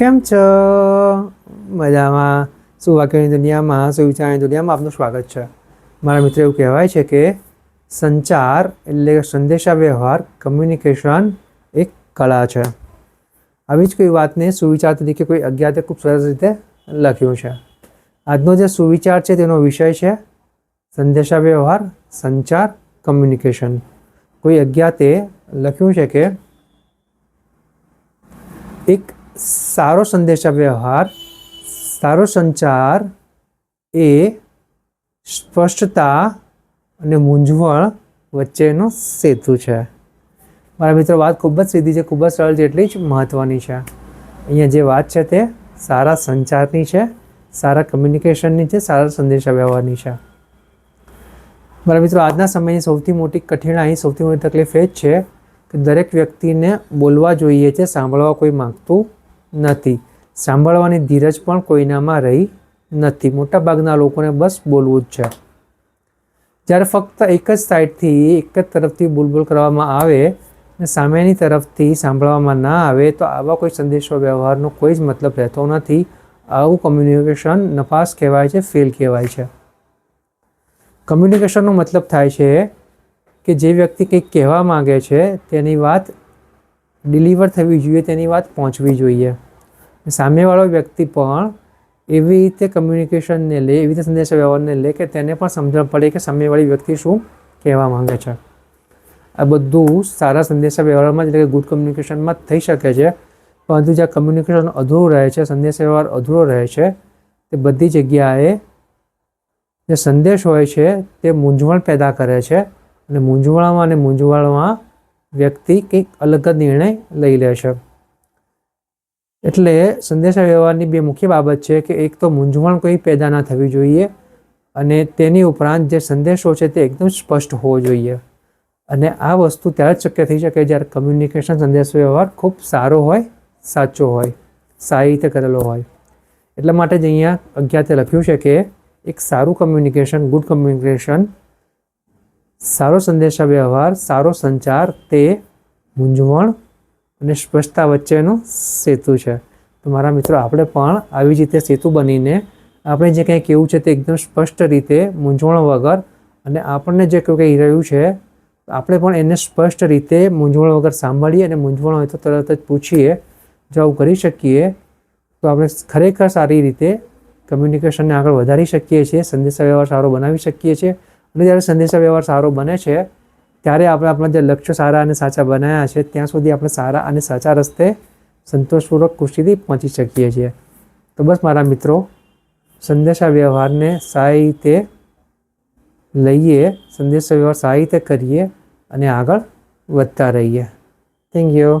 કેમ છો? મજામાં. સુવાક્યની દુનિયામાં સુવિચારની દુનિયામાં આપનું સ્વાગત છે? મારા મિત્ર એવું કહેવાય છે કે સંચાર એટલે સંદેશા વ્યવહાર કમ્યુનિકેશન એક કળા છે. આવી જ કોઈ વાતને સુવિચાર તરીકે કોઈ અજ્ઞાતે ખૂબ સરસ રીતે લખ્યું છે. આજનો જે સુવિચાર છે તેનો વિષય છે સંદેશા વ્યવહાર સંચાર કમ્યુનિકેશન કોઈ અજ્ઞાતે લખ્યું છે કે એક સારો સંદેશાવ્યવહાર સારો સંચાર એ સ્પષ્ટતા અને મૂંઝવણ વચ્ચેનો સેતુ છે. મારા મિત્રો, વાત ખૂબ જ સીધી છે, ખૂબ જ સરળ છે, એટલી જ મહત્ત્વની છે. અહીંયા જે વાત છે તે સારા સંચારની છે, સારા કમ્યુનિકેશનની છે, સારા સંદેશા વ્યવહારની છે. મારા મિત્રો, આજના સમયની સૌથી મોટી કઠિનાઈ સૌથી મોટી તકલીફ એ જ છે કે દરેક વ્યક્તિને બોલવા જોઈએ છે, સાંભળવા કોઈ માગતું નથી. સાંભળવાની ધીરજ પણ કોઈનામાં રહી નથી. મોટાભાગના લોકોને બસ બોલવું જ છે. જ્યારે ફક્ત એક જ સાઈડથી એક જ તરફથી બોલબોલ કરવામાં આવે અને સામેની તરફથી સાંભળવામાં ના આવે, તો આવા કોઈ સંદેશો, વ્યવહારનો કોઈ જ મતલબ રહેતો નથી. આવું કમ્યુનિકેશન નફાસ કહેવાય છે ફેલ કહેવાય છે. કમ્યુનિકેશનનો મતલબ થાય છે કે જે વ્યક્તિ કંઈક કહેવા માગે છે, તેની વાત ડિલિવર થવી જોઈએ તેની વાત પહોંચવી જોઈએ. સામેવાળો વ્યક્તિ પણ એવી રીતે કમ્યુનિકેશનને લે, એવી રીતે સંદેશા વ્યવહારને લે કે તેને પણ સમજણ પડે કે સામેવાળી વ્યક્તિ શું કહેવા માંગે છે. આ બધું સારા સંદેશા વ્યવહારમાં એટલે કે ગુડ કમ્યુનિકેશનમાં થઈ શકે છે. પરંતુ જ્યાં કમ્યુનિકેશન અધૂરું રહે છે સંદેશા વ્યવહાર અધૂરો રહે છે, તે બધી જગ્યાએ જે સંદેશ હોય છે, તે મૂંઝવણ પેદા કરે છે. અને મૂંઝવણમાં અને મૂંઝવણમાં વ્યક્તિ કંઈક અલગ જ નિર્ણય લઈ લેશે. એટલે સંદેશા વ્યવહારની બે મુખ્ય બાબત છે કે એક તો મૂંઝવણ કોઈ પેદા ના થવી જોઈએ અને તેની ઉપરાંત જે સંદેશો છે તે એકદમ સ્પષ્ટ હોવો જોઈએ. અને આ વસ્તુ ત્યારે જ શક્ય થઈ શકે જ્યારે કમ્યુનિકેશન સંદેશ વ્યવહાર ખૂબ સારો હોય, સાચો હોય, સારી રીતે કરેલો હોય. એટલા માટે જ અહીંયા અજ્ઞાતે લખ્યું છે કે એક સારું કમ્યુનિકેશન ગુડ કમ્યુનિકેશન સારો સંદેશા વ્યવહાર સારો સંચાર, તે મૂંઝવણ અને સ્પષ્ટતા વચ્ચેનો સેતુ છે. તો મારા મિત્રો, આપણે પણ આવી જ રીતે સેતુ બનીને આપણે જે કંઈ કહેવું છે તે એકદમ સ્પષ્ટ રીતે, મૂંઝવણ વગર અને આપણને જે કંઈ કહી રહ્યું છે, આપણે પણ એને સ્પષ્ટ રીતે મૂંઝવણ વગર સાંભળીએ અને મૂંઝવણ હોય તો તરત જ પૂછીએ, જો કરી શકીએ, તો આપણે ખરેખર સારી રીતે કમ્યુનિકેશનને આગળ વધારી શકીએ છીએ સંદેશા વ્યવહાર સારો બનાવી શકીએ છીએ અને જ્યારે સંદેશા વ્યવહાર સારો બને છે, ત્યારે આપણે આપણા જે લક્ષ્યો સારા અને સાચા બનાવ્યા છે, ત્યાં સુધી આપણે સારા અને સાચા રસ્તે સંતોષપૂર્વક ખુશીથી પહોંચી શકીએ છીએ. તો બસ મારા મિત્રો, સંદેશા વ્યવહારને સારી રીતે લઈએ, સંદેશા વ્યવહાર સારી રીતે કરીએ અને આગળ વધતા રહીએ. Thank you